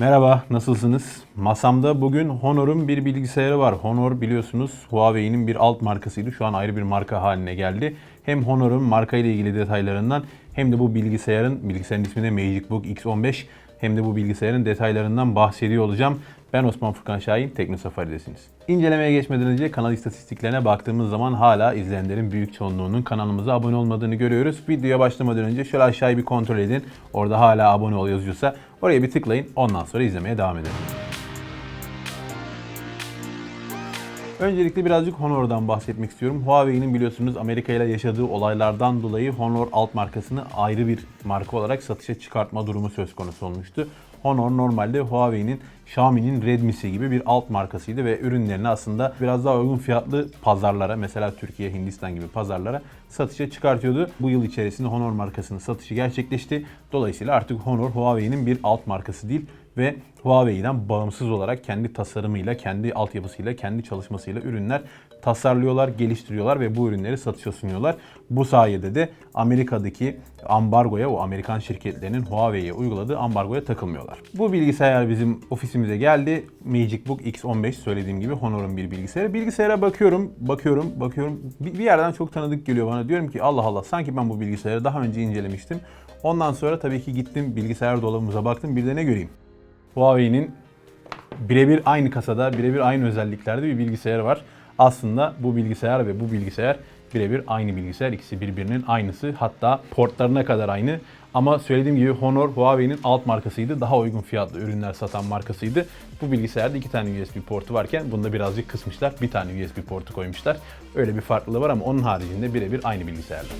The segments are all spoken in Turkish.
Merhaba, nasılsınız? Masamda bugün Honor'un bir bilgisayarı var. Honor biliyorsunuz Huawei'nin bir alt markasıydı. Şu an ayrı bir marka haline geldi. Hem Honor'un marka ile ilgili detaylarından hem de bu bilgisayarın, bilgisayarın ismi de MagicBook X15 hem de bu bilgisayarın detaylarından bahsediyor olacağım. Ben Osman Furkan Şahin, Tekno Safari'desiniz. İncelemeye geçmeden önce kanal istatistiklerine baktığımız zaman hala izleyenlerin büyük çoğunluğunun kanalımıza abone olmadığını görüyoruz. Videoya başlamadan önce şöyle aşağıyı bir kontrol edin. Orada hala abone ol yazıyorsa oraya bir tıklayın. Ondan sonra izlemeye devam edelim. Öncelikle birazcık Honor'dan bahsetmek istiyorum. Huawei'nin biliyorsunuz Amerika ile yaşadığı olaylardan dolayı Honor alt markasını ayrı bir marka olarak satışa çıkartma durumu söz konusu olmuştu. Honor normalde Huawei'nin Xiaomi'nin Redmi'si gibi bir alt markasıydı ve ürünlerini aslında biraz daha uygun fiyatlı pazarlara mesela Türkiye, Hindistan gibi pazarlara satışa çıkartıyordu. Bu yıl içerisinde Honor markasının satışı gerçekleşti. Dolayısıyla artık Honor Huawei'nin bir alt markası değil ve Huawei'den bağımsız olarak kendi tasarımıyla, kendi altyapısıyla, kendi çalışmasıyla ürünler tasarlıyorlar, geliştiriyorlar ve bu ürünleri satışa sunuyorlar. Bu sayede de Amerika'daki ambargoya, o Amerikan şirketlerinin Huawei'ye uyguladığı ambargoya takılmıyorlar. Bu bilgisayar bizim ofisimize geldi. MagicBook X15 söylediğim gibi Honor'un bir bilgisayarı. Bilgisayara bakıyorum, bakıyorum, bakıyorum. Bir yerden çok tanıdık geliyor bana. Diyorum ki Allah Allah sanki ben bu bilgisayarı daha önce incelemiştim. Ondan sonra tabii ki gittim bilgisayar dolabımıza baktım. Bir de ne göreyim? Huawei'nin birebir aynı kasada, birebir aynı özelliklerde bir bilgisayarı var. Aslında bu bilgisayar ve bu bilgisayar birebir aynı bilgisayar. İkisi birbirinin aynısı. Hatta portlarına kadar aynı. Ama söylediğim gibi Honor Huawei'nin alt markasıydı. Daha uygun fiyatlı ürünler satan markasıydı. Bu bilgisayarda iki tane USB portu varken bunda birazcık kısmışlar. Bir tane USB portu koymuşlar. Öyle bir farklılığı var ama onun haricinde birebir aynı bilgisayarlar.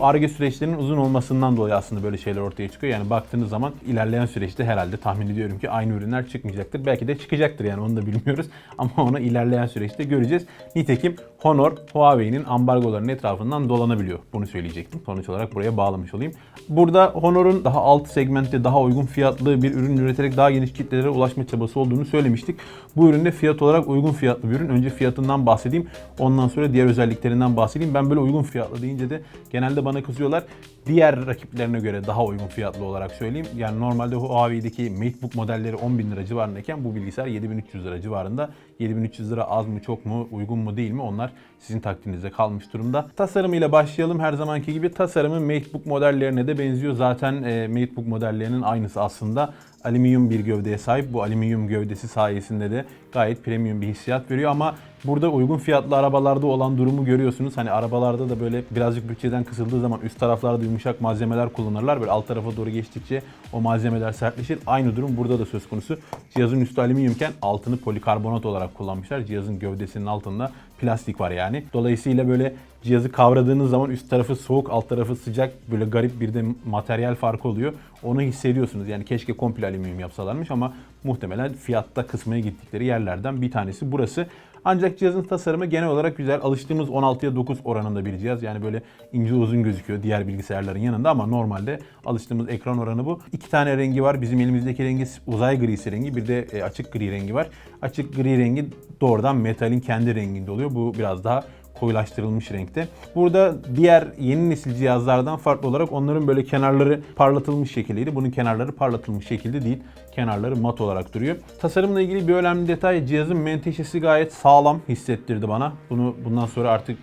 ARGE süreçlerinin uzun olmasından dolayı aslında böyle şeyler ortaya çıkıyor. Yani baktığınız zaman ilerleyen süreçte herhalde tahmin ediyorum ki aynı ürünler çıkmayacaktır. Belki de çıkacaktır yani onu da bilmiyoruz. Ama onu ilerleyen süreçte göreceğiz. Nitekim Honor, Huawei'nin ambargolarının etrafından dolanabiliyor. Bunu söyleyecektim. Sonuç olarak buraya bağlamış olayım. Burada Honor'un daha alt segmentte daha uygun fiyatlı bir ürün üreterek daha geniş kitlelere ulaşma çabası olduğunu söylemiştik. Bu üründe fiyat olarak uygun fiyatlı bir ürün. Önce fiyatından bahsedeyim. Ondan sonra diğer özelliklerinden bahsedeyim. Ben böyle uygun fiyatlı deyince de genelde bana kızıyorlar. Diğer rakiplerine göre daha uygun fiyatlı olarak söyleyeyim. Yani normalde Huawei'deki MateBook modelleri 10 bin lira civarındayken bu bilgisayar 7300 lira civarında. 7300 lira az mı çok mu uygun mu değil mi onlar sizin takdirinizde kalmış durumda. Tasarımıyla başlayalım her zamanki gibi. Tasarımı MateBook modellerine de benziyor. Zaten e, MateBook modellerinin aynısı aslında alüminyum bir gövdeye sahip. Bu alüminyum gövdesi sayesinde de gayet premium bir hissiyat veriyor ama burada uygun fiyatlı arabalarda olan durumu görüyorsunuz. Hani arabalarda da böyle birazcık bütçeden kısıldığı zaman üst taraflarda yumuşak malzemeler kullanırlar. Böyle alt tarafa doğru geçtikçe o malzemeler sertleşir. Aynı durum burada da söz konusu. Cihazın üstü alüminyumken altını polikarbonat olarak kullanmışlar. Cihazın gövdesinin altında plastik var yani. Dolayısıyla böyle cihazı kavradığınız zaman üst tarafı soğuk, alt tarafı sıcak. Böyle garip bir de materyal farkı oluyor. Onu hissediyorsunuz. Yani keşke komple alüminyum yapsalarmış ama muhtemelen fiyatta kısmaya gittikleri yerlerden bir tanesi burası. Ancak cihazın tasarımı genel olarak güzel. Alıştığımız 16'ya 9 oranında bir cihaz. Yani böyle ince uzun gözüküyor diğer bilgisayarların yanında ama normalde alıştığımız ekran oranı bu. İki tane rengi var. Bizim elimizdeki rengi uzay grisi rengi. Bir de e, açık gri rengi var. Açık gri rengi doğrudan metalin kendi renginde oluyor. Bu biraz daha koyulaştırılmış renkte. Burada diğer yeni nesil cihazlardan farklı olarak onların böyle kenarları parlatılmış şekildeydi. Bunun kenarları parlatılmış şekilde değil. Kenarları mat olarak duruyor. Tasarımla ilgili bir önemli detay cihazın menteşesi gayet sağlam hissettirdi bana. Bunu bundan sonra artık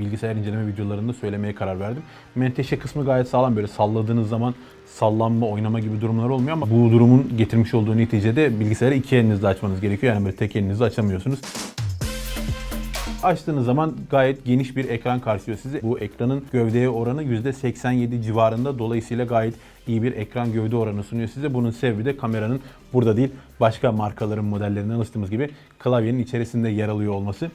bilgisayar inceleme videolarında söylemeye karar verdim. Menteşe kısmı gayet sağlam böyle salladığınız zaman sallanma, oynama gibi durumlar olmuyor ama bu durumun getirmiş olduğu neticede bilgisayarı iki elinizle açmanız gerekiyor. Yani böyle tek elinizle açamıyorsunuz. Açtığınız zaman gayet geniş bir ekran karşılıyor sizi. Bu ekranın gövdeye oranı %87 civarında. Dolayısıyla gayet iyi bir ekran gövde oranı sunuyor size. Bunun sebebi de kameranın burada değil başka markaların modellerinden alıştığımız gibi klavyenin içerisinde yer alıyor olması.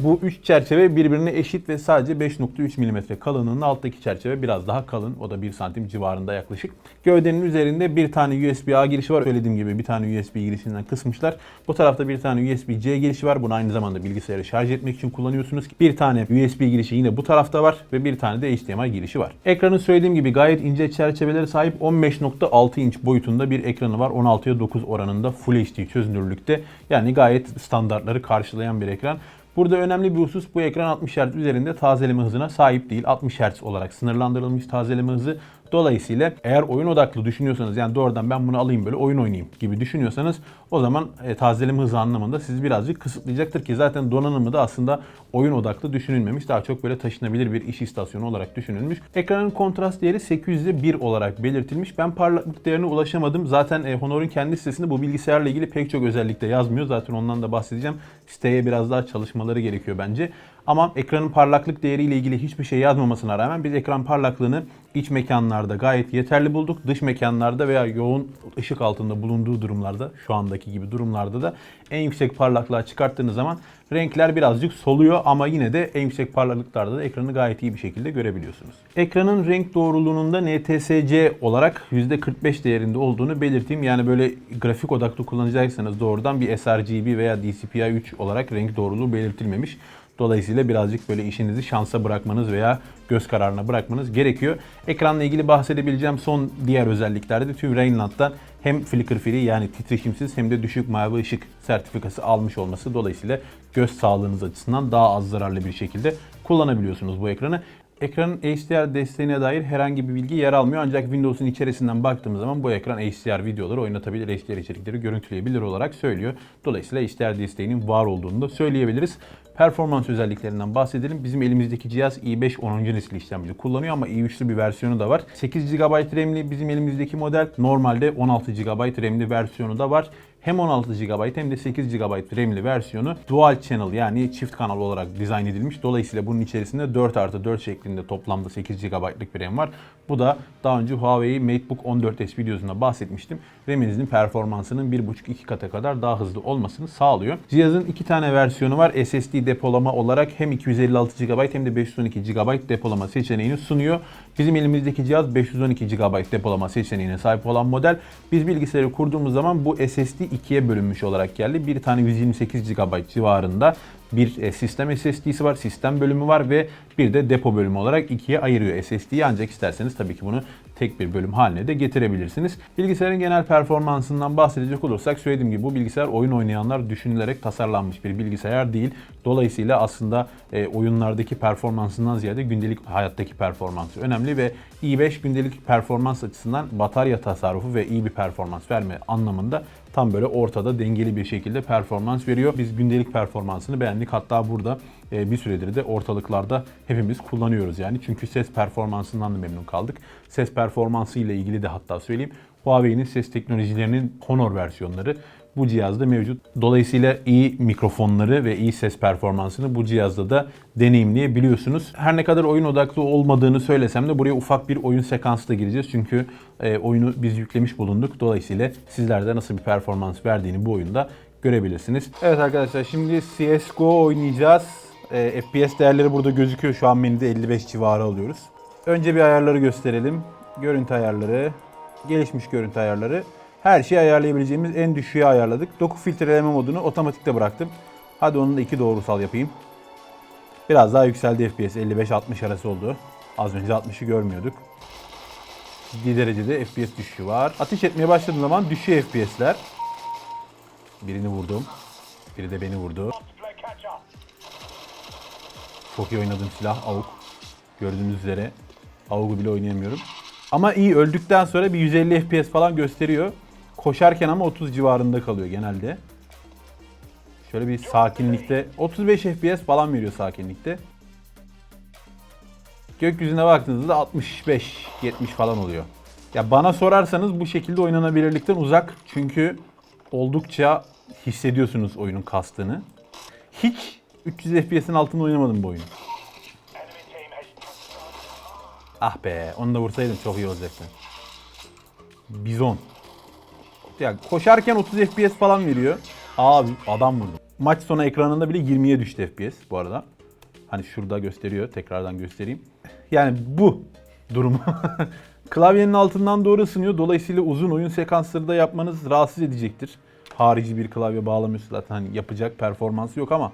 Bu üç çerçeve birbirine eşit ve sadece 5.3 mm kalınlığında alttaki çerçeve biraz daha kalın. O da 1 santim civarında yaklaşık. Gövdenin üzerinde bir tane USB-A girişi var. Söylediğim gibi bir tane USB girişinden kısmışlar. Bu tarafta bir tane USB-C girişi var. Bunu aynı zamanda bilgisayarı şarj etmek için kullanıyorsunuz. Bir tane USB girişi yine bu tarafta var ve bir tane de HDMI girişi var. Ekranın söylediğim gibi gayet ince çerçevelere sahip 15.6 inç boyutunda bir ekranı var. 16'ya 9 oranında Full HD çözünürlükte. Yani gayet standartları karşılayan bir ekran. Burada önemli bir husus bu ekran 60 Hz üzerinde tazeleme hızına sahip değil. 60 Hz olarak sınırlandırılmış tazeleme hızı. Dolayısıyla eğer oyun odaklı düşünüyorsanız yani doğrudan ben bunu alayım böyle oyun oynayayım gibi düşünüyorsanız o zaman e, tazeleme hızı anlamında sizi birazcık kısıtlayacaktır ki zaten donanımı da aslında oyun odaklı düşünülmemiş. Daha çok böyle taşınabilir bir iş istasyonu olarak düşünülmüş. Ekranın kontrast değeri 800'e 1 olarak belirtilmiş. Ben parlaklık değerine ulaşamadım. Zaten e, Honor'un kendi sitesinde bu bilgisayarla ilgili pek çok özellikle yazmıyor. Zaten ondan da bahsedeceğim. Siteye biraz daha çalışmaları gerekiyor bence. Ama ekranın parlaklık değeriyle ilgili hiçbir şey yazmamasına rağmen biz ekran parlaklığını iç mekanlarda gayet yeterli bulduk. Dış mekanlarda veya yoğun ışık altında bulunduğu durumlarda, şu andaki gibi durumlarda da en yüksek parlaklığa çıkarttığınız zaman renkler birazcık soluyor ama yine de en yüksek parlaklıklarda da ekranı gayet iyi bir şekilde görebiliyorsunuz. Ekranın renk doğruluğunun da NTSC olarak %45 değerinde olduğunu belirteyim. Yani böyle grafik odaklı kullanacaksanız doğrudan bir sRGB veya DCI 3 olarak renk doğruluğu belirtilmemiş. Dolayısıyla birazcık böyle işinizi şansa bırakmanız veya göz kararına bırakmanız gerekiyor. Ekranla ilgili bahsedebileceğim son diğer özelliklerde de tüm Rheinland'dan hem flicker free yani titreşimsiz hem de düşük mavi ışık sertifikası almış olması dolayısıyla göz sağlığınız açısından daha az zararlı bir şekilde kullanabiliyorsunuz bu ekranı. Ekranın HDR desteğine dair herhangi bir bilgi yer almıyor ancak Windows'un içerisinden baktığımız zaman bu ekran HDR videoları oynatabilir, HDR içerikleri görüntüleyebilir olarak söylüyor. Dolayısıyla HDR desteğinin var olduğunu da söyleyebiliriz. Performans özelliklerinden bahsedelim. Bizim elimizdeki cihaz i5 10. nesil işlemci kullanıyor ama i3'lü bir versiyonu da var. 8 GB RAM'li bizim elimizdeki model. Normalde 16 GB RAM'li versiyonu da var. Hem 16 GB hem de 8 GB RAM'li versiyonu dual channel yani çift kanal olarak dizayn edilmiş. Dolayısıyla bunun içerisinde 4 artı 4 şeklinde toplamda 8 GB'lık bir RAM var. Bu da daha önce Huawei MateBook 14S videosunda bahsetmiştim. RAM'inizin performansının 1.5-2 kata kadar daha hızlı olmasını sağlıyor. Cihazın iki tane versiyonu var. SSD depolama olarak hem 256 GB hem de 512 GB depolama seçeneğini sunuyor. Bizim elimizdeki cihaz 512 GB depolama seçeneğine sahip olan model. Biz bilgisayarı kurduğumuz zaman bu SSD ikiye bölünmüş olarak geldi. Bir tane 128 GB civarında bir e, sistem SSD'si var, sistem bölümü var ve bir de depo bölümü olarak ikiye ayırıyor SSD'yi ancak isterseniz tabii ki bunu tek bir bölüm haline de getirebilirsiniz. Bilgisayarın genel performansından bahsedecek olursak söylediğim gibi bu bilgisayar oyun oynayanlar düşünülerek tasarlanmış bir bilgisayar değil. Dolayısıyla aslında e, oyunlardaki performansından ziyade gündelik hayattaki performansı önemli ve i5 gündelik performans açısından batarya tasarrufu ve iyi bir performans verme anlamında tam böyle ortada dengeli bir şekilde performans veriyor. Biz gündelik performansını beğendik. Hatta burada e, bir süredir de ortalıklarda hepimiz kullanıyoruz yani. Çünkü ses performansından da memnun kaldık. Ses performansı ile ilgili de hatta söyleyeyim. Huawei'nin ses teknolojilerinin Honor versiyonları bu cihazda mevcut. Dolayısıyla iyi mikrofonları ve iyi ses performansını bu cihazda da deneyimleyebiliyorsunuz. Her ne kadar oyun odaklı olmadığını söylesem de buraya ufak bir oyun sekansı da gireceğiz. Çünkü e, oyunu biz yüklemiş bulunduk. Dolayısıyla sizler de nasıl bir performans verdiğini bu oyunda görebilirsiniz. Evet arkadaşlar şimdi CSGO oynayacağız. E, FPS değerleri burada gözüküyor. Şu an menüde 55 civarı alıyoruz. Önce bir ayarları gösterelim. Görüntü ayarları, gelişmiş görüntü ayarları. Her şeyi ayarlayabileceğimiz en düşüğe ayarladık. Doku filtreleme modunu otomatikte bıraktım. Hadi onu da iki doğrusal yapayım. Biraz daha yükseldi FPS. 55-60 arası oldu. Az önce 60'ı görmüyorduk. Ciddi derecede FPS düşüşü var. Ateş etmeye başladığım zaman düşüyor FPS'ler. Birini vurdum. Biri de beni vurdu. Çok iyi oynadığım silah AUK. Gördüğünüz üzere AUK'u bile oynayamıyorum. Ama iyi öldükten sonra bir 150 FPS falan gösteriyor. Koşarken ama 30 civarında kalıyor genelde. Şöyle bir sakinlikte 35 FPS falan veriyor sakinlikte. Gökyüzüne baktığınızda 65 70 falan oluyor. Ya bana sorarsanız bu şekilde oynanabilirlikten uzak. Çünkü oldukça hissediyorsunuz oyunun kastığını. Hiç 300 FPS'in altında oynamadım bu oyunu. Ah be onu da vursaydım çok iyi olacaktı. Bizon. Ya koşarken 30 FPS falan veriyor. Abi adam vurdu. Maç sonu ekranında bile 20'ye düştü FPS bu arada. Hani şurada gösteriyor. Tekrardan göstereyim. Yani bu durumu. Klavyenin altından doğru ısınıyor. Dolayısıyla uzun oyun sekansları da yapmanız rahatsız edecektir. Harici bir klavye bağlamıyorsa zaten hani yapacak performansı yok ama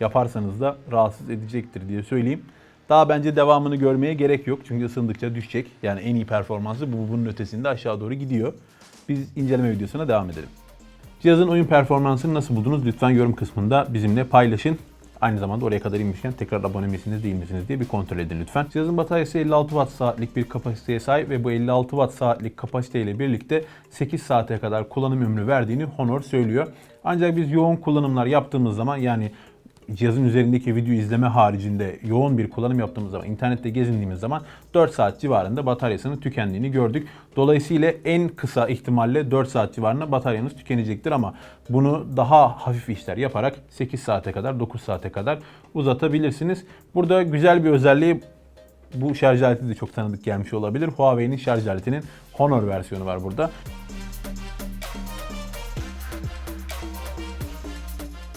yaparsanız da rahatsız edecektir diye söyleyeyim. Daha bence devamını görmeye gerek yok. Çünkü ısındıkça düşecek. Yani en iyi performansı bu bunun ötesinde aşağı doğru gidiyor. Biz inceleme videosuna devam edelim. Cihazın oyun performansını nasıl buldunuz? Lütfen yorum kısmında bizimle paylaşın. Aynı zamanda oraya kadar inmişken tekrar abone misiniz değil misiniz diye bir kontrol edin lütfen. Cihazın bataryası 56 watt saatlik bir kapasiteye sahip ve bu 56 watt saatlik kapasiteyle birlikte 8 saate kadar kullanım ömrü verdiğini Honor söylüyor. Ancak biz yoğun kullanımlar yaptığımız zaman yani cihazın üzerindeki video izleme haricinde yoğun bir kullanım yaptığımız zaman, internette gezindiğimiz zaman 4 saat civarında bataryasının tükendiğini gördük. Dolayısıyla en kısa ihtimalle 4 saat civarında bataryanız tükenecektir ama bunu daha hafif işler yaparak 8 saate kadar, 9 saate kadar uzatabilirsiniz. Burada güzel bir özelliği bu şarj aleti de çok tanıdık gelmiş olabilir. Huawei'nin şarj aletinin Honor versiyonu var burada.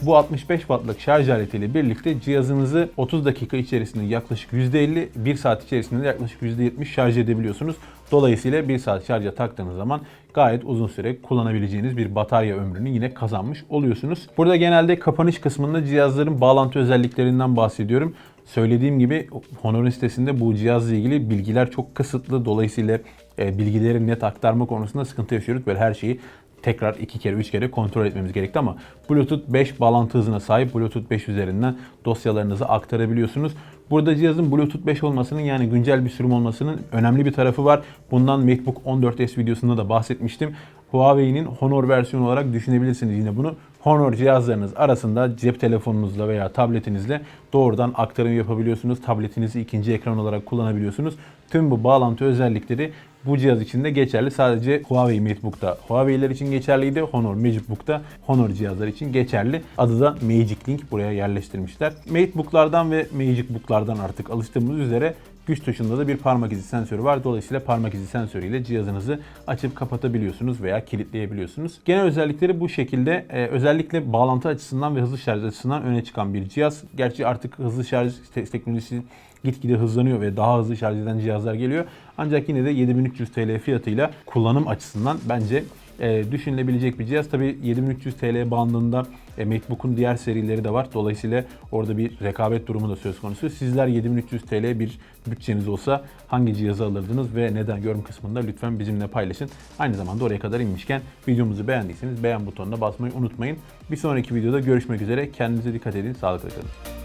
Bu 65 wattlık şarj aletiyle birlikte cihazınızı 30 dakika içerisinde yaklaşık %50, 1 saat içerisinde de yaklaşık %70 şarj edebiliyorsunuz. Dolayısıyla 1 saat şarja taktığınız zaman gayet uzun süre kullanabileceğiniz bir batarya ömrünü yine kazanmış oluyorsunuz. Burada genelde kapanış kısmında cihazların bağlantı özelliklerinden bahsediyorum. Söylediğim gibi Honor'un sitesinde bu cihazla ilgili bilgiler çok kısıtlı. Dolayısıyla e, bilgileri net aktarma konusunda sıkıntı yaşıyoruz. Böyle her şeyi tekrar iki kere üç kere kontrol etmemiz gerekti ama Bluetooth 5 bağlantı hızına sahip Bluetooth 5 üzerinden dosyalarınızı aktarabiliyorsunuz. Burada cihazın Bluetooth 5 olmasının yani güncel bir sürüm olmasının önemli bir tarafı var. Bundan MacBook 14S videosunda da bahsetmiştim. Huawei'nin Honor versiyonu olarak düşünebilirsiniz yine bunu. Honor cihazlarınız arasında cep telefonunuzla veya tabletinizle doğrudan aktarım yapabiliyorsunuz. Tabletinizi ikinci ekran olarak kullanabiliyorsunuz. Tüm bu bağlantı özellikleri bu cihaz için de geçerli. Sadece Huawei MateBook'ta Huawei'ler için geçerliydi. Honor MagicBook'ta Honor cihazlar için geçerli. Adı da Magic Link buraya yerleştirmişler. MateBook'lardan ve MagicBook'lardan artık alıştığımız üzere güç tuşunda da bir parmak izi sensörü var. Dolayısıyla parmak izi sensörüyle cihazınızı açıp kapatabiliyorsunuz veya kilitleyebiliyorsunuz. Genel özellikleri bu şekilde. Ee, özellikle bağlantı açısından ve hızlı şarj açısından öne çıkan bir cihaz. Gerçi artık hızlı şarj te- teknolojisi gitgide hızlanıyor ve daha hızlı şarj eden cihazlar geliyor. Ancak yine de 7300 TL fiyatıyla kullanım açısından bence e, düşünülebilecek bir cihaz. Tabi 7300 TL bandında e, MacBook'un diğer serileri de var. Dolayısıyla orada bir rekabet durumu da söz konusu. Sizler 7300 TL bir bütçeniz olsa hangi cihazı alırdınız ve neden yorum kısmında lütfen bizimle paylaşın. Aynı zamanda oraya kadar inmişken videomuzu beğendiyseniz beğen butonuna basmayı unutmayın. Bir sonraki videoda görüşmek üzere. Kendinize dikkat edin. Sağlıkla kalın.